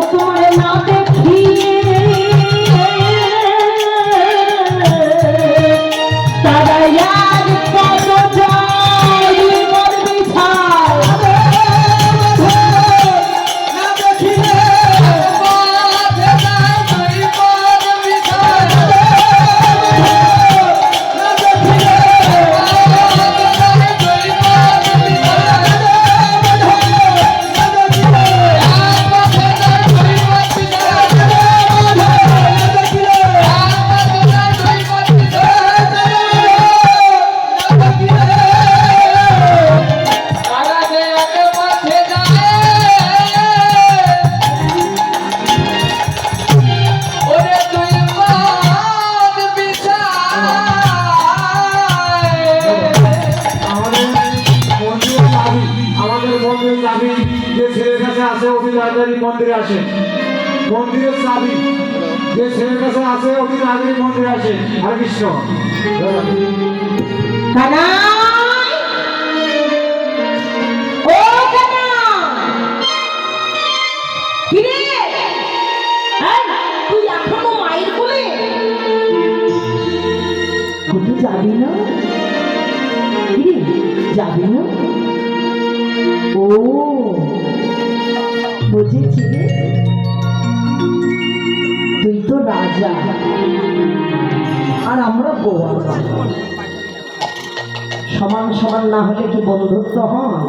ップ আসে মন্দিরের চাবি। যে ছেলের কাছে আছে, অতি তাড়াতাড়ি মন্দিরে আসে। হরে কৃষ্ণ। যাবি যাবি না ও বুঝেছি তুই তো রাজা। আর আমরা গোয়া। সমান সমান না হলে কি বন্ধুত্ব হয়?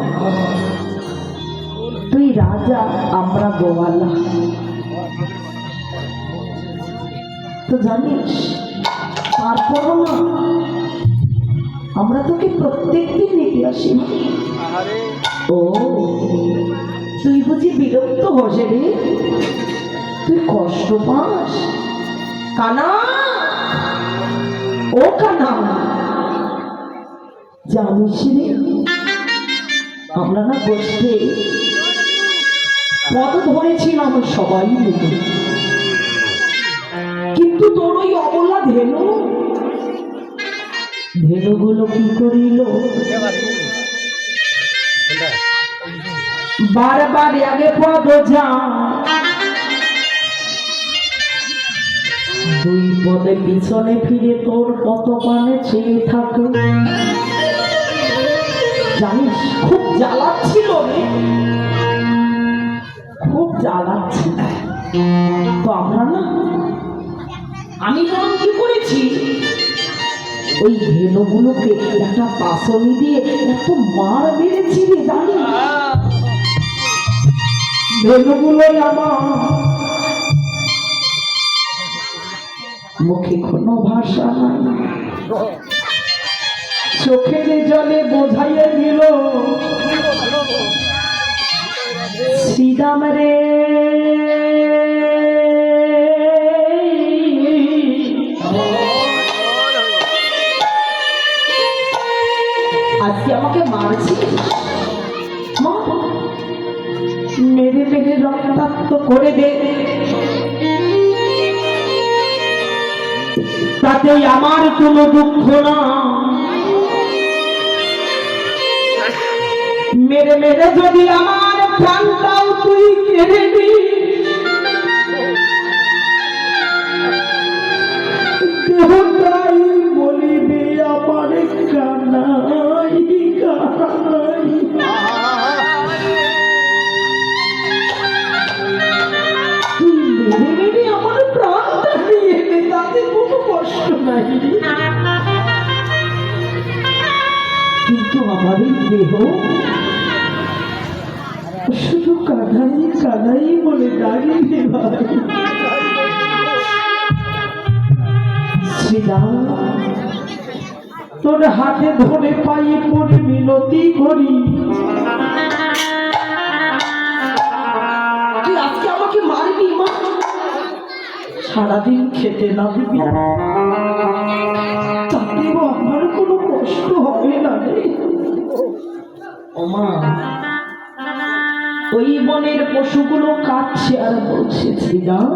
তুই রাজা আমরা গোয়ালা। তো জানিস তারপরও না আমরা তোকে প্রত্যেক দিন নিতে আসি। ও তুই বুঝি বিরক্ত হসে রে? তুই কষ্ট পাস? কানা? ও কানা, জানিস রে, আমরা না বসতে পদ ধরেছিলাম সবাই মিলে। কিন্তু তোর ওই অবলা ধেনু, ধেনুগুলো কি করিল? বারবার আগে পদ দুই পদে পিছনে ফিরে তোর কত পানে চেয়ে থাকে জানিস, খুব জ্বালাচ্ছিল খুব জ্বালাচ্ছিল। তো আমরা না, আমি বরং কি করেছি, ওই ধেনুগুলোকে একটা পাশনি দিয়ে এত মার মেরেছি জানিস? ধেনুগুলো আমার। মুখে কোনো ভাষা নাই। চোখের জলে বোঝাইয়ে দিল শ্রীরাম রে আজকে আমাকে মারছিস? রক্তাক্ত করে দে। তাতে আমার কোনো দুঃখ না। মেরে মেরে যদি আমার প্রাণটাও তুই কেড়ে নিস। দেহটাই বলিবি আমার কিন্তু আমার দেহ শুধু কানাই কানাই বলে দাঁড়িয়ে শ্রীরাম তোর হাতে ধরে পায়ে পড়ে মিনতি করি। সারাদিন খেতে না দিবি? তাতেও আমার কোনো কষ্ট হবে না রে। ওমা ওই বনের পশুগুলো কাটছে আর বলছে শ্রীরাম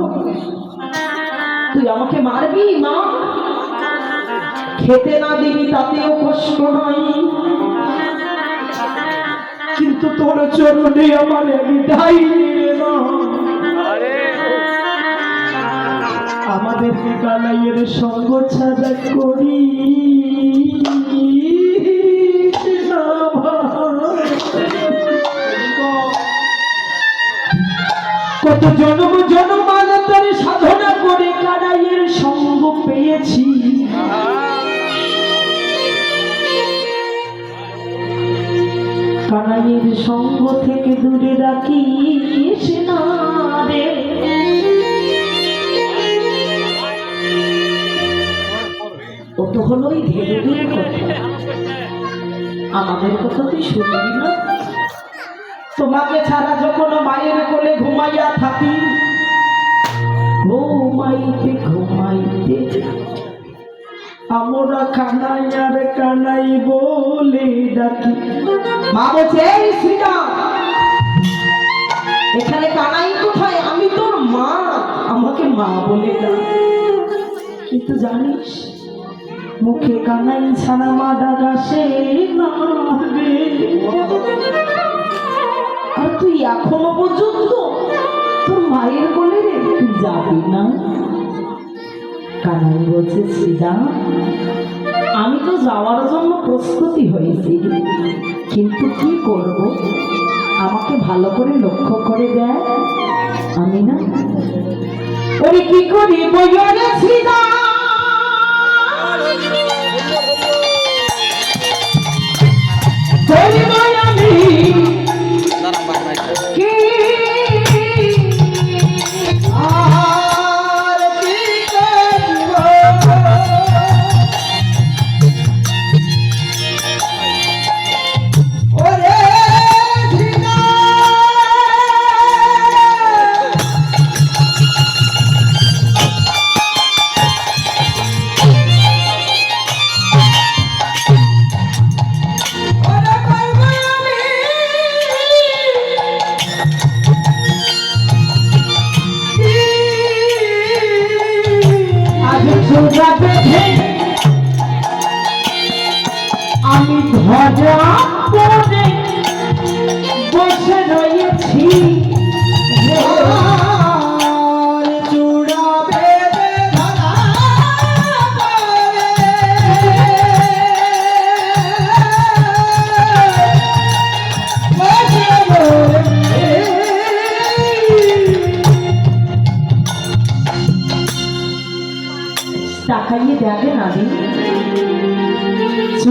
তুই আমাকে মারবি মা? খেতে না দিবি তাতেও কষ্ট নাই। কিন্তু তোর চরণে আমার বিদায় কালাইয়ের সঙ্গ ছাড়া করি। কত জন্ম জন্মান্তর সাধনা করে কানাইয়ের সঙ্গ পেয়েছি। কানাইয়ের সঙ্গ থেকে দূরে রাখিস না রে। ও তো হলো ওই ধীরে ধীরে কথা আমাদের কথা তুই শুনবি না? তোমাকে ছাড়া যখন মায়ের কোলে ঘুমাইয়া থাকি, ঘুমাইতে ঘুমাইতে আমরা কানাই আর কানাই বলে ডাকি। মা বলছে, "এই শ্রীরাম এখানে কানাই কোথায়? আমি তোর মা, আমাকে মা বলে ডাক। কিন্তু জানিস মুখে কানাই ছাড়া ডাকা সে। আর তুই এখনও পর্যন্ত তোর মায়ের কোলে রে তুই যাবি না? কানাই বলছে শ্রীরাম আমি তো যাওয়ার জন্য প্রস্তুতি হয়েছি। কিন্তু কি করব? আমাকে ভালো করে লক্ষ্য করে দেয় আমি না ওরে কি করি বইরে শ্রীরাম কি আমি ধ্বজা পরে বসে রয়েছি।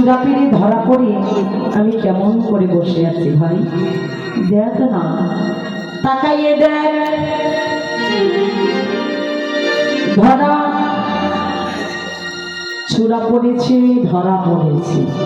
চূড়া ধরা পড়ে আমি কেমন করে বসে আছি ভাই? দেখ না। তাকাইয়ে দেখ। ধরা। চূড়া পড়েছে, ধরা পড়েছে।